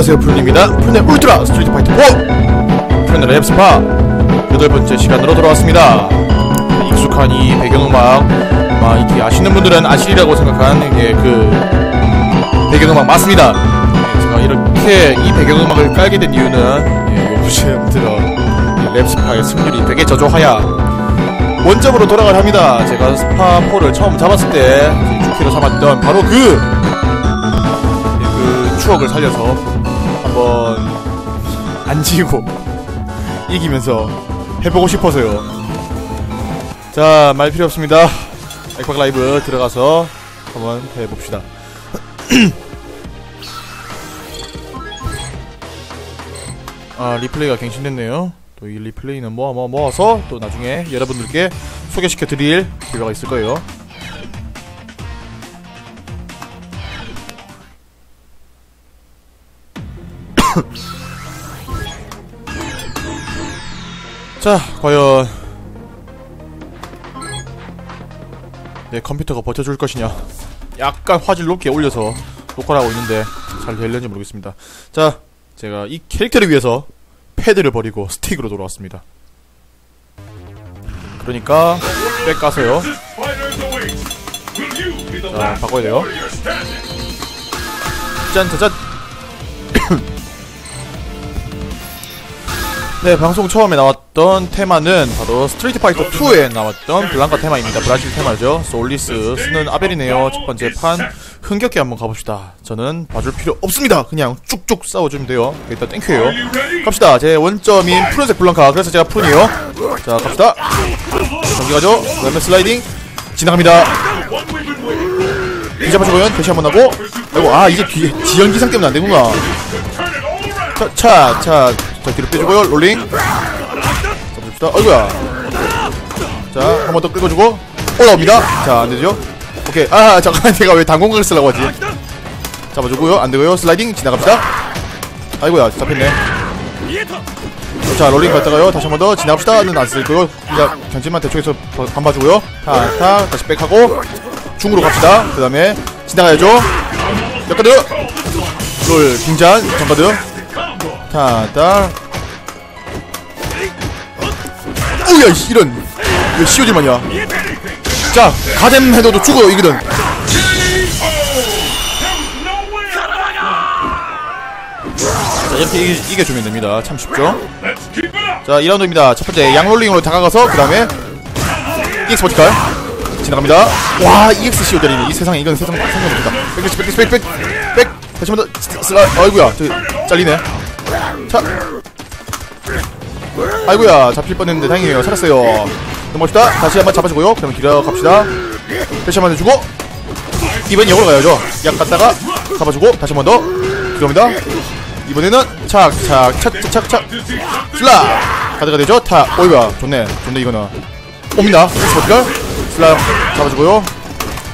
안녕하세요 푸른입니다. 푸른의 울트라 스트리트 파이터 4 푸른의 랩스파 여덟 번째 시간으로 돌아왔습니다. 익숙한 이 배경음악 아마 이렇게 아시는 분들은 아시리라고 생각한 이게 그 배경음악 맞습니다. 예, 제가 이렇게 이 배경음악을 깔게 된 이유는 예, 요즘 들어 이 랩스파의 승률이 되게 저조하야 원점으로 돌아가려 합니다. 제가 스파4를 처음 잡았을 때 주키로 삼았던 바로 그 그 추억을 살려서 한번 안 지고 이기면서 해보고 싶어서요. 자, 말 필요 없습니다. 액박 라이브 들어가서 한번 해봅시다. 아, 리플레이가 갱신됐네요. 또 이 리플레이는 모아 모아 모아서 또 나중에 여러분들께 소개시켜 드릴 필요가 있을 거예요. 자, 과연 내 컴퓨터가 버텨줄 것이냐? 약간 화질 높게 올려서 녹화를 하고 있는데 잘 될는지 모르겠습니다. 자, 제가 이 캐릭터를 위해서 패드를 버리고 스틱으로 돌아왔습니다. 그러니까 백 까서요. 자, 바꿔야 돼요. 짠, 짠, 짠. 네, 방송 처음에 나왔던 테마는 바로 스트리트 파이터 2에 나왔던 블랑카 테마입니다. 브라질 테마죠. 솔리스 쓰는 아벨이네요. 첫 번째 판 흥겹게 한번 가봅시다. 저는 봐줄 필요 없습니다. 그냥 쭉쭉 싸워주면 돼요. 일단 땡큐예요. 갑시다. 제 원점인 푸른색 블랑카. 그래서 제가 푸른이에요. 자, 갑시다. 경기 가죠. 왼면 슬라이딩 지나갑니다. 비잡아주고요. 대시 한번 하고. 아이고, 아 이제 뒤 지연 기상 때문에 안 되구나. 차, 차, 차, 자, 뒤로 빼주고요. 롤링. 잡읍시다. 아이고야. 자, 한 번 더 끌어주고. 올라옵니다. 자, 안 되죠? 오케이. 아, 잠깐만. 내가 왜 당공각을 쓰려고 하지? 잡아주고요. 안 되고요. 슬라이딩 지나갑시다. 아이고야. 잡혔네. 자, 롤링 갔다가요. 다시 한 번 더 지나갑시다.는 안 쓸 거요. 그냥 견진만 대충해서 반 봐주고요. 타, 타. 다시 백하고. 중으로 갑시다. 그 다음에 지나가야죠. 역가드. 롤, 빙잔. 정가드. 타다 오야 이런 왜 시오질만이야 자 가뎀 해도도 죽어 이거든 자 이렇게 이기, 이겨 주면 됩니다 참 쉽죠 자 2라운드입니다 첫 번째 양롤링으로 다가가서 그 다음에 EX 버티칼 지나갑니다 와 EX 시오들이네 이 세상에 이건 세상 상관없다 백백 백백 백백 백 다시 한번 더 슬라 아이구야 저 잘리네 자. 아이고야 잡힐 뻔했는데 다행이에요. 살았어요. 넘어갑시다. 다시 한번 잡아주고요. 그러면 길어 갑시다. 다시 한번 해주고 이번 역으로 가야죠. 약 갔다가 잡아주고 다시 한 번 더. 들어갑니다. 이번에는 착착 착착착착. 슬라! 가드가 되죠? 타. 오이야 좋네. 좋네 이거는. 옵니다. 스포트걸 슬라 잡아주고요.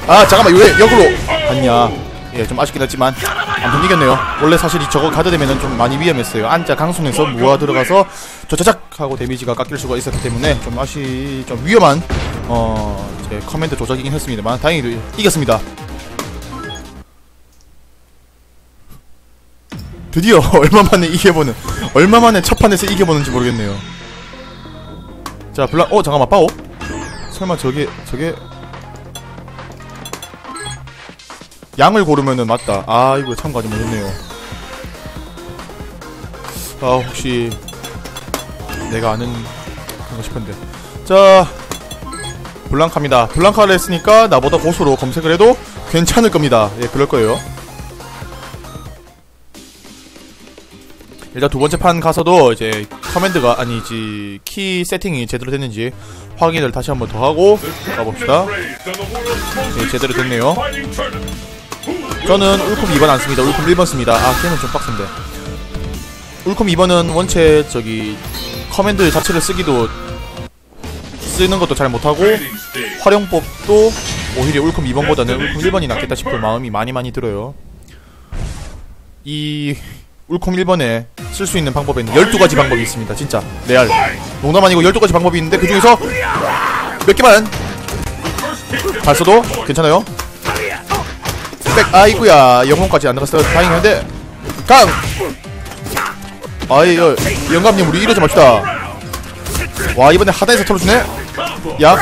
아 잠깐만 왜 역으로 갔냐 예 좀 아쉽긴 했지만 아무튼 이겼네요. 원래 사실 이 저거 가드 되면은 좀 많이 위험했어요. 안자 강손에서 모아 들어가서 저차작 하고 데미지가 깎일 수가 있었기 때문에 좀 아시 좀 위험한 어제 커맨드 조작이긴 했습니다만 다행히 이겼습니다. 드디어 얼마 만에 이겨보는 얼마 만에 첫 판에서 이겨보는지 모르겠네요. 자 블랑 어 잠깐만 빠오? 설마 저게 저게 양을 고르면은 맞다. 아 이거 참가지 못했네요. 아 혹시 내가 아는 그런가 싶은데. 자 블랑카입니다. 블랑카를 했으니까 나보다 고수로 검색을 해도 괜찮을 겁니다. 예 그럴 거예요. 일단 두 번째 판 가서도 이제 커맨드가 아니지 키 세팅이 제대로 됐는지 확인을 다시 한번 더 하고 가봅시다. 예, 제대로 됐네요. 저는 울콤 2번 안 씁니다. 울콤 1번 씁니다. 아, 걔는 좀 빡센데. 울콤 2번은 원체 저기 커맨드 자체를 쓰기도 쓰는 것도 잘 못하고 활용법도 오히려 울콤 2번보다는 울콤 1번이 낫겠다 싶은 마음이 많이 많이 들어요. 이 울콤 1번에 쓸 수 있는 방법에는 12가지 방법이 있습니다. 진짜. 레알. 농담 아니고 12가지 방법이 있는데 그 중에서 몇 개만 잘 써도 괜찮아요. 백 아이구야. 영혼까지 안 들어갔어. 다행인데. 강! 아이 여, 영감님 우리 이러지 맙시다. 와 이번에 하단에서 털어주네. 약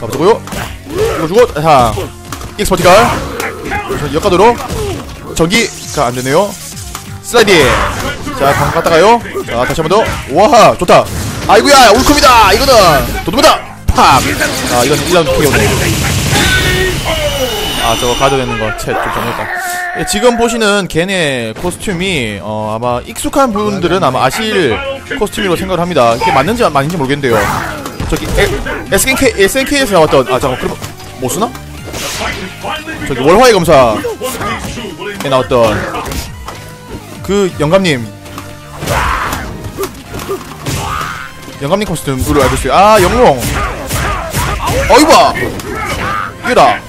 잡아주고요. 이거 주고 자 익스퍼티갈 역가도로 전기 가 안되네요. 슬라이딩. 자방 갔다가요. 자 다시 한번 더 와 좋다. 아이구야 울컵이다. 이거는 도둑이다. 팍아 이건 1라운드 킥이었네 아 저거 가져되는 거챗좀 정했다 예, 지금 보시는 걔네 코스튬이 어 아마 익숙한 분들은 아마 아실 코스튬이라고 생각을 합니다. 이게 맞는지 아닌지 모르겠는데요. 저기 SNK, SNK에서 나왔던 아 잠깐 그럼 못 쓰나? 저기 월화의 검사에 나왔던 그 영감님. 영감님 코스튬으로 알고 있어요. 아 영롱. 어이봐 이거다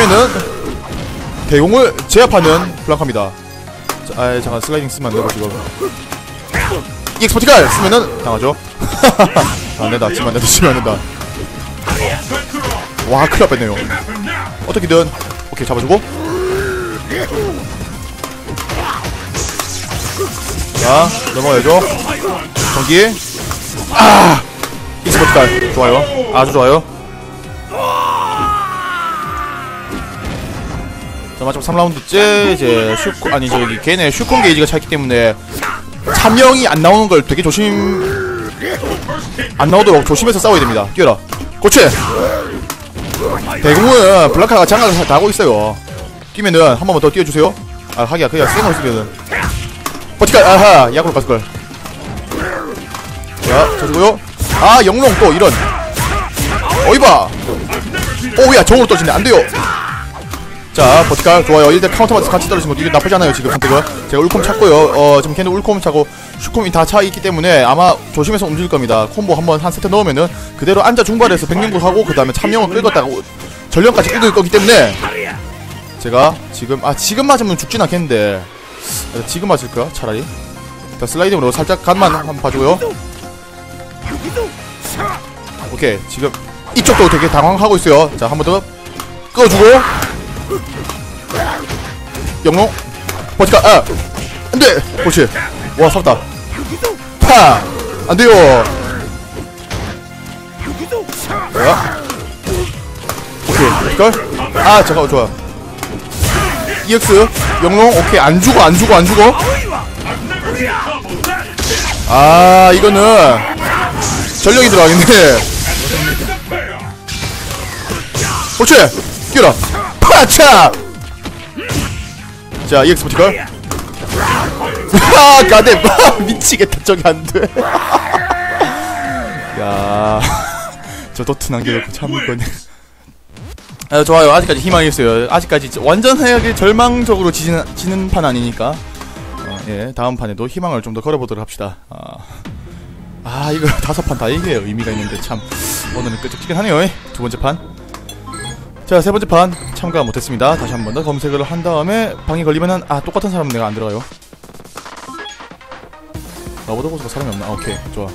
뛰면은 대공을 제압하는 블랑카입니다. 자, 아 잠깐 슬라이딩 쓰면 안되고 지금. 익스포티칼 쓰면은 당하죠. 안된다 치면 안된다 치면 안된다. 와 큰일 날 뻔했네요. 어떻게든 오케이 잡아주고. 자 넘어가야죠. 전기. 아! 익스포티칼 좋아요. 아주 좋아요 자 마지막 3라운드째 이제 슈코 아니 저기 걔네 슈콘 게이지가 차있기 때문에 참명이 안 나오는 걸 되게 조심 안 나오도록 조심해서 싸워야 됩니다. 뛰어라. 고치 대공은 블랑카가 장갑을 다 하고 있어요. 뛰면은 한 번만 더 뛰어주세요. 아 하기야 그냥 쌩으로 쓰면은. 버티칼 아하 약으로 갔을걸 자 쳐주고요. 아 영롱 또 이런. 어이봐! 오야 정으로 떨어지네. 안돼요 자 버티칼 좋아요. 1대 카운터마스 같이 떨어지면 이게 나쁘지 않아요 지금 선택은. 제가 울콤 찾고요. 어 지금 걔는 울콤 차고 슈콤이 다 차 있기 때문에 아마 조심해서 움직일 겁니다. 콤보 한번 한 세트 넣으면은 그대로 앉아 중발해서 백령구 하고 그 다음에 참명을 끌었다가 오- 전령까지 끌을 거기 때문에 제가 지금 아 지금 맞으면 죽진 않겠는데. 아, 지금 맞을까? 차라리. 자 슬라이딩으로 살짝 간만 한번 봐주고요. 오케이. 지금 이쪽도 되게 당황하고 있어요. 자 한 번 더 끌어주고 영롱 버티카 아! 안돼! 그렇지. 와 섰다. 파 안돼요. 자 오케이 버티칼 아 잠깐 좋아. EX 영롱 오케이 안 죽어 안 죽어 안 죽어. 아 이거는 전력이 들어가겠네 그렇지. 뛰어라 파차 자 EX 버티컬 아 가뎀 아, 미치겠다. 저기 안 돼. 야 저 도트 남겨놓고 참을 거네. 아 좋아요. 아직까지 희망이 있어요. 아직까지 완전하게 절망적으로 지는, 지는 판 아니니까. 어, 예 다음 판에도 희망을 좀 더 걸어보도록 합시다. 아, 아 이거 다섯 판 다 이게 의미가 있는데 참. 오늘은 끄적지긴 하네요. 예. 두 번째 판 자, 세 번째 판 참가 못했습니다. 다시 한 번 더 검색을 한 다음에 방이 걸리면은 아 똑같은 사람은 내가 안 들어가요. 나보다 고수가 사람이 없나? 아, 오케이 좋아.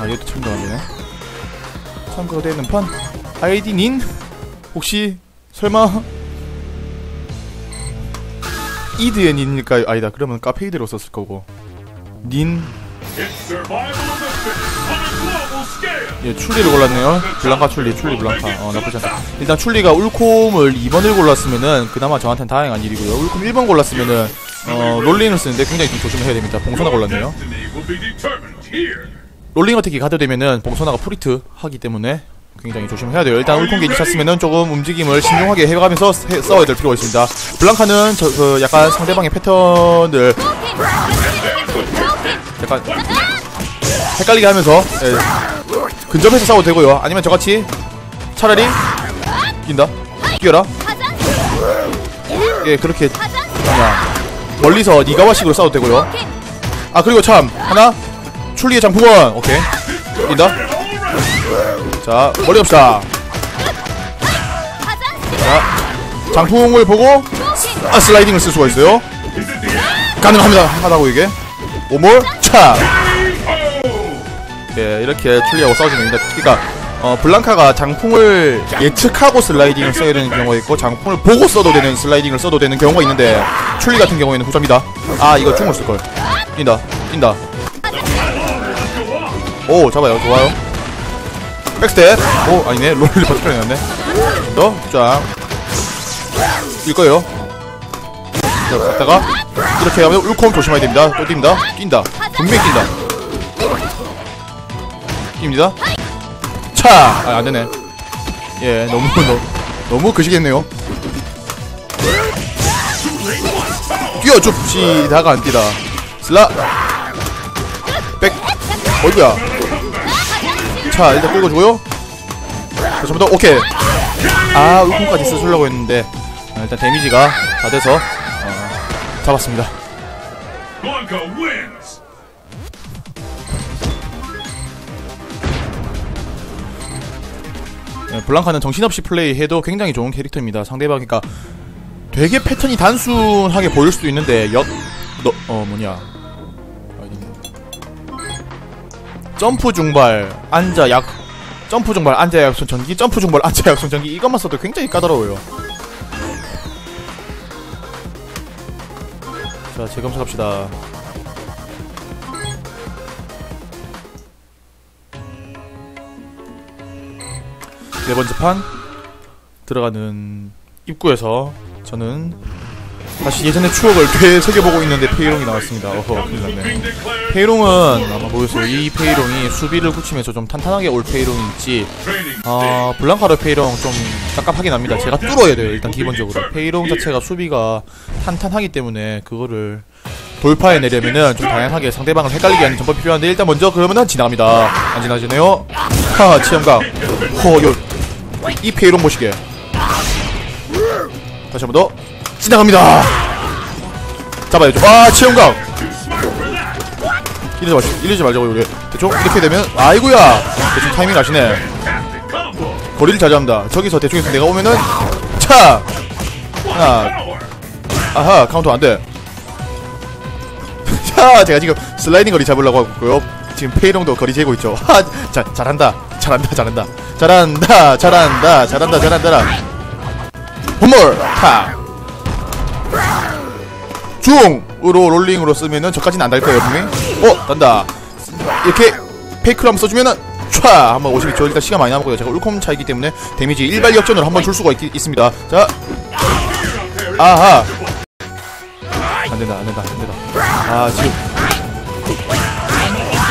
아 얘도 참가 안 되네. 참가가 되는 판 아이디 닌 혹시 설마 이드의 닌일까요? 아니다. 그러면 카페이드로 썼을 거고 닌 예, 출리를 골랐네요. 블랑카 출리, 출리 블랑카. 어, 나쁘지 않다. 일단 출리가 울콤을 2번을 골랐으면은 그나마 저한테는 다행한 일이고요. 울콤 1번 골랐으면은 어, 롤링을 쓰는데 굉장히 좀 조심해야 됩니다. 봉소나 골랐네요. 롤링 어택이 가드되면은 봉소나가 프리트 하기 때문에 굉장히 조심해야 돼요. 일단 울콤 게이지 찼으면은 조금 움직임을 신중하게 해가면서 해- 싸워야 될 필요가 있습니다. 블랑카는 저, 그 약간 상대방의 패턴을 약간 헷갈리게 하면서 예, 근접해서 싸워도 되고요. 아니면 저같이 차라리 뛴다. 뛰어라. 예, 그렇게 그냥 멀리서 니가와식으로 싸워도 되고요. 아 그리고 참 하나 출리의 장풍원 오케이 뛴다. 자 머리 없다. 자 장풍을 보고 아, 슬라이딩을 쓸 수가 있어요. 가능합니다. 하다고 이게 오몰 차. 예, 이렇게 출리하고 싸워주면 됩니다. 그러니까 어, 블랑카가 장풍을 예측하고 슬라이딩을 써야 되는 경우가 있고 장풍을 보고 써도 되는 슬라이딩을 써도 되는 경우가 있는데 출리 같은 경우에는 후자입니다. 아 이거 쓸걸. 뛴다 뛴다. 오 잡아요. 좋아요. 백스텝. 오 아니네. 롤리 버티컬이었네. 더쫙. 뛸 거예요. 자 갔다가 이렇게 하면 울콤 조심해야 됩니다. 또 뜁니다 뛴다 분명히 뛴다. 뜁니다. 차! 아 안되네. 예 너무 너무 너무 그시겠네요. 뛰어줍시다가 안 뛰다. 슬라! 백! 어이구야. 자 일단 끌고 주고요. 자 전부 더 오케이. 아 울콩까지 쓰려고 했는데. 아, 일단 데미지가 다 돼서 어, 잡았습니다 블랑카는 정신없이 플레이해도 굉장히 좋은 캐릭터입니다. 상대방 그러니까 되게 패턴이 단순하게 보일 수도 있는데 역... 너... 어 뭐냐. 점프 중발 앉아 약 점프 중발 앉아 약손 전기 점프 중발 앉아 약손 전기 이것만 써도 굉장히 까다로워요 자 재검사 갑시다 네 번째 판 들어가는 입구에서 저는 다시 예전의 추억을 되새겨보고 있는데 페이롱이 나왔습니다. 어허, 큰일 났네. 페이롱은 아마 보였어요. 이 페이롱이 수비를 굳히면서 좀 탄탄하게 올 training. 아 블랑카르 페이롱 좀 깝깝하긴 합니다. 제가 뚫어야 돼요. 일단 기본적으로 페이롱 자체가 수비가 탄탄하기 때문에 그거를 돌파해 내려면은 좀 다양하게 상대방을 헷갈리게 하는 전법이 필요한데 일단 먼저 그러면은 지나갑니다. 안 지나지네요. 하 치험각. 허 요. 이 페이롱 보시게. 다시 한 번 더. 지나갑니다. 잡아야죠. 아 치험각. 이러지 마시, 이러지 말자고 우리. 대충 이렇게 되면 아이구야. 대충 타이밍 아시네. 거리를 자제합니다. 저기서 대충에서 내가 오면은 차 하나. 아하 카운터 안 돼. 자 제가 지금 슬라이딩 거리 잡으려고 하고 있고요. 지금 페이롱도 거리 재고 있죠. 하, 자 잘한다, 잘한다, 잘한다, 잘한다, 잘한다, 잘한다, 잘한다. 홈몰 타. 중으로 롤링으로 쓰면은 저까지는 안 달 거예요 분명히. 어 단다. 이렇게 페이크로 한번 써주면은 촤! 한번 52초. 일단 시간 많이 남았고요. 제가 울콤 차이기 때문에 데미지 일발 역전을 한번 줄 수가 있, 습니다 자. 아하. 안된다 안된다 안된다. 아 지금.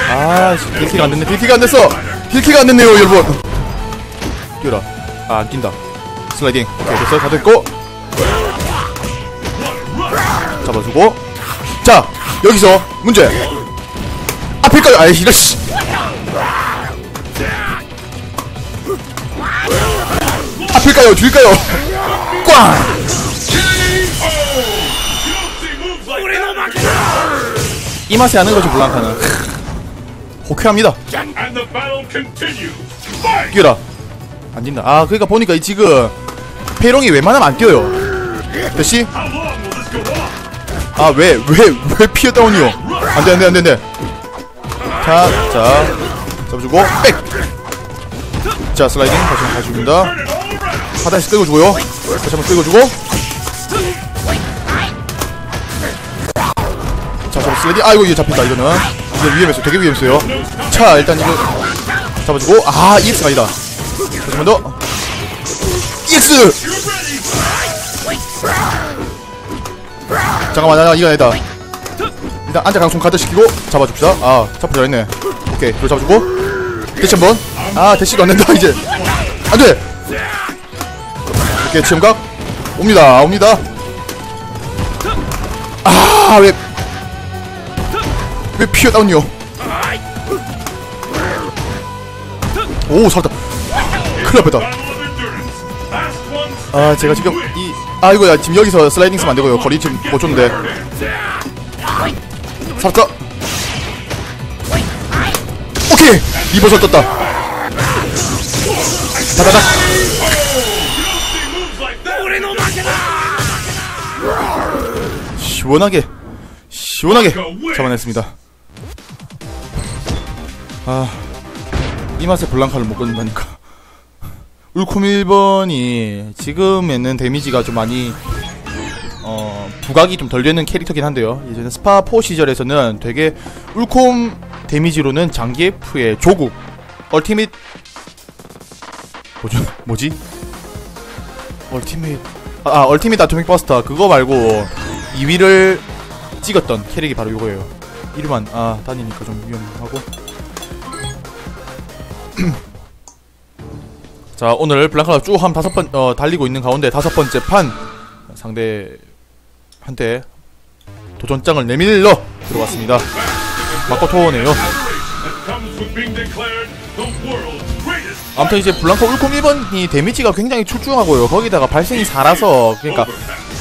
아 딜키가 안됐네. 딜키가 안됐어 딜키가 안 됐네요 여러분. 뛰어라. 아 안 뛴다. 슬라이딩. 오케이 됐어 다 됐고. 잡아주고. 자 여기서 문제. 앞일까요? 아이 이거 씨. 앞일까요? 뒤일까요? 꽝. 이 맛에 하는 거죠 블랑카는 호쾌합니다. 뛰어라. 안 뛴다. 아 그러니까 보니까 이 지금 페이롱이 웬만하면 안 뛰어요. 대시? 아 왜 왜 왜 피어 다운이요? 안돼 안돼 안돼 안돼. 자자. 잡아주고 백자 슬라이딩. 다시 한번 가줍니다. 하나씩 끌고 주고요. 다시 한번 끌고 주고. 자 잡아 슬라이딩. 아이고 이게 잡힌다 이거는 이거 위험했어요. 되게 위험했어요. 자 일단 이거 잡아주고. 아 EX가 아니다. 한번 더. EX? 잠깐만 나 이거 아니다. 일단 앉아 강송 카드 시키고 잡아줍시다. 아 잡고 잘했네. 오케이 그걸 잡아주고. 대시 한번. 아 대시도 안 된다 이제. 안돼! 오케이 치험각. 옵니다 옵니다. 아왜 왜 피어 다운이요? 오 살았다. one. 아 제가 지금 이 아이고야 지금 여기서 슬라이딩 쓰면 안 되고요. 거리 지금 못 줬는데. 살았다. 오케이! 리버설 떴다. that. 시원하게 시원하게 잡아냈습니다 아 이 맛에 블랑카를 못 끊는다니까 울콤 1번이 지금에는 데미지가 좀 많이 어 부각이 좀 덜 되는 캐릭터긴 한데요. 예전에 스파 4 시절에서는 되게 울콤 데미지로는 장기 F의 조국 얼티밋 뭐죠? 뭐지? 얼티밋 아, 아 얼티밋 아토믹 버스터 그거 말고 2위를 찍었던 캐릭이 바로 이거예요. 이름만 아 다니니까 좀 위험하고. 자 오늘 블랑카가 쭉 한 다섯 번 어, 달리고 있는 가운데 다섯 번째 판 상대한테 도전장을 내밀러 들어갔습니다. 마코토네요. 아무튼 이제 블랑카 울콤 1번이 데미지가 굉장히 출중하고요. 거기다가 발생이 살아서 그러니까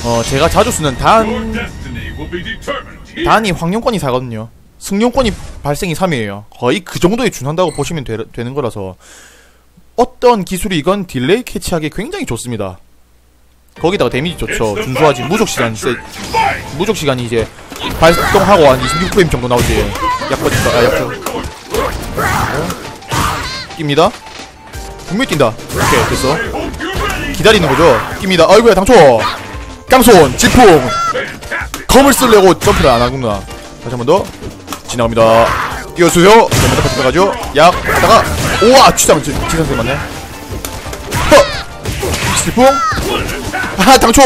어 제가 자주 쓰는 단. 단이 황룡권이 4거든요. 승룡권이 발생이 3이에요. 거의 그 정도에 준한다고 보시면 되, 는 거라서 어떤 기술이건 딜레이 캐치하기 굉장히 좋습니다. 거기다가 데미지 좋죠. 준수하지 무적 시간 세! 무적 시간이 이제 발동하고 한 26프레임 정도 나오지. 약버진다. 아, 약간 낍니다. 분명히 뛴다. 오케이 됐어. 기다리는 거죠. 낍니다. 아이고야 당초. 질풍. Fantastic. 검을 쓰려고 점프를 안 하구나. 다시 한 번 더. 지나갑니다. 뛰어주세요. 그러면 같이 나가죠. 약 하다가 오와 취장 지선생 맞네. 허! 슬풍? 하하 아, 당초!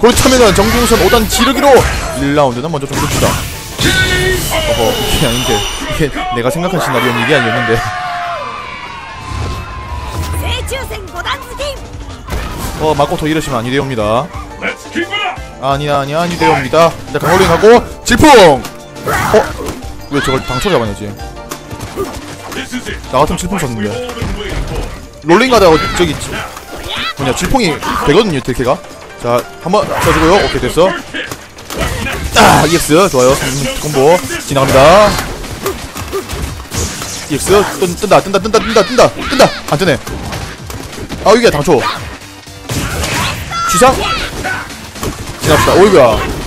그렇다면은 정중선 5단 지르기로 1라운드는 먼저 좀 봅시다. 어허 이게 아닌데. 이게 내가 생각한 시나리오는 이게 아니었는데. 어 마코토 이러시면 아니 되옵니다. 아니 아니 아니 되옵니다. 일단 강호링하고 질풍! 어? 왜 저걸 당초 잡아내지? 나 같으면 질풍 for. 롤링 가다가 저기 지- 뭐냐 질풍이 되거든요 딜캐가. 자 한번 써주고요. 오케이 됐어. 아 EX 좋아요. 음, 콤보. 지나갑니다. EX 뜬, 뜬다 뜬다 뜬다 뜬다 뜬다 뜬다. 안 뜨네. 아 이게 당초. 쥐상? 지납시다. 오이구야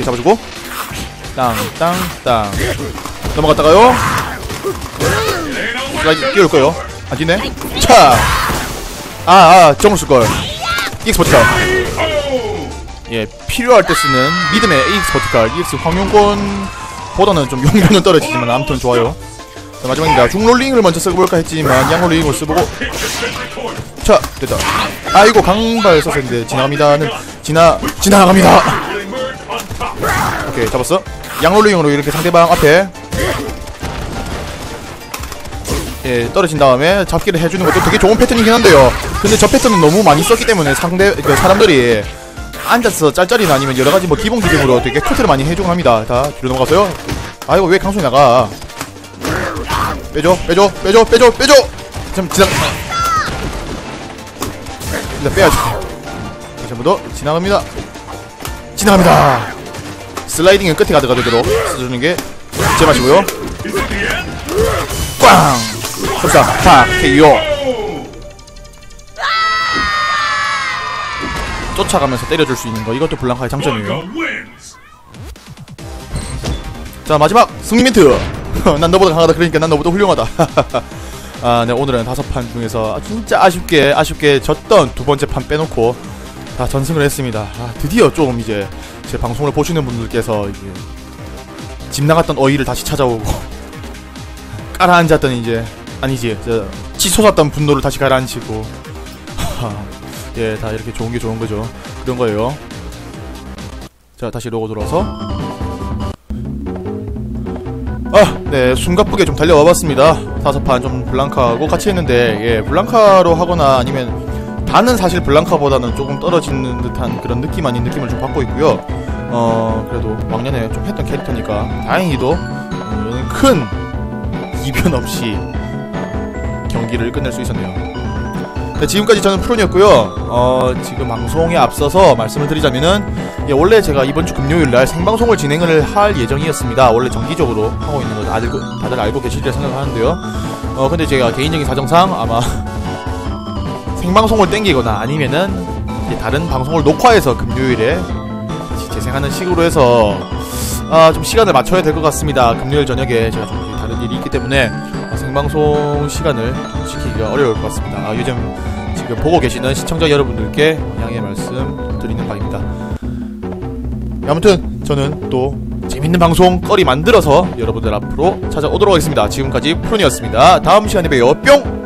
오케이 잡아주고. 땅땅땅. 넘어갔다가요. 슬라이드 뛰어올 거예요. 안 뛰네. 차아아 점을 쓸걸. EX 버티칼! 예 필요할 때 쓰는 믿음의 EX 버티칼. EX 황용권 보다는 좀 용도는 떨어지지만 아무튼 좋아요. 자 마지막입니다. 중롤링을 먼저 써볼까 했지만 양롤링을 써보고. 자 됐다. 아이고 강발 썼었는데 지나갑니다는 지나 지나갑니다 오케이 잡았어. 양롤링으로 이렇게 상대방 앞에 예 떨어진 다음에 잡기를 해주는 것도 되게 좋은 패턴이긴 한데요. 근데 저 패턴은 너무 많이 썼기 때문에 상대 그 사람들이 앉아서 짤짤이나 아니면 여러가지 뭐 기본 기능으로 되게 커트를 많이 해주곤 합니다. 자 뒤로 넘어가서요. 아이고 왜 강소리 나가? 빼줘 빼줘 빼줘 빼줘 빼줘! 좀 지나 일단 빼야지 다시 한 번 더. 지나갑니다. 지나갑니다 슬라이딩은 끝에 가져가도록 써주는 게 제 맛이고요. Is it the end? 꽝! 흡사, 파, KO. 쫓아가면서 때려줄 수 있는 거. 이것도 블랑카의 장점이에요. 자, 마지막 승리 멘트. 난 너보다 강하다. 그러니까 난 너보다 훌륭하다. 아, 네, 오늘은 다섯 판 중에서 진짜 아쉽게, 아쉽게 졌던 두 번째 판 빼놓고 다 전승을 했습니다. 아, 드디어 좀 이제 제 방송을 보시는 분들께서 이제 집 나갔던 어이를 다시 찾아오고 깔아앉았던 이제 아니지 저 치솟았던 분노를 다시 가라앉히고 예, 다 이렇게 좋은 게 좋은 거죠. 그런 거예요. 자, 다시 로고 들어와서 아, 네, 숨가쁘게 좀 달려와 봤습니다. 다섯 판 좀 블랑카하고 같이 했는데, 예, 블랑카로 하거나 아니면 반은 사실 블랑카보다는 조금 떨어지는 듯한 그런 느낌 아닌 느낌을 좀 받고 있고요. 어, 그래도 왕년에 좀 했던 캐릭터니까 다행히도 음, 큰 이변 없이 경기를 끝낼 수 있었네요. 네, 지금까지 저는 프론이었고요. 어, 지금 방송에 앞서서 말씀을 드리자면은 예, 원래 제가 이번 주 금요일 날 생방송을 진행을 할 예정이었습니다. 원래 정기적으로 하고 있는 거 다들, 알고 계시리라 생각하는데요. 어, 근데 제가 개인적인 사정상 아마 생방송을 땡기거나 아니면은 다른 방송을 녹화해서 금요일에 재생하는 식으로 해서 아, 좀 시간을 맞춰야 될 것 같습니다. 금요일 저녁에 제가 좀 다른 일이 있기 때문에 어, 생방송 시간을 좀 지키기가 어려울 것 같습니다. 아, 요즘 지금 보고 계시는 시청자 여러분들께 양해 말씀 드리는 바입니다. 아무튼 저는 또 재밌는 방송 거리 만들어서 여러분들 앞으로 찾아오도록 하겠습니다. 지금까지 프론이었습니다. 다음 시간에 봬요. 뿅!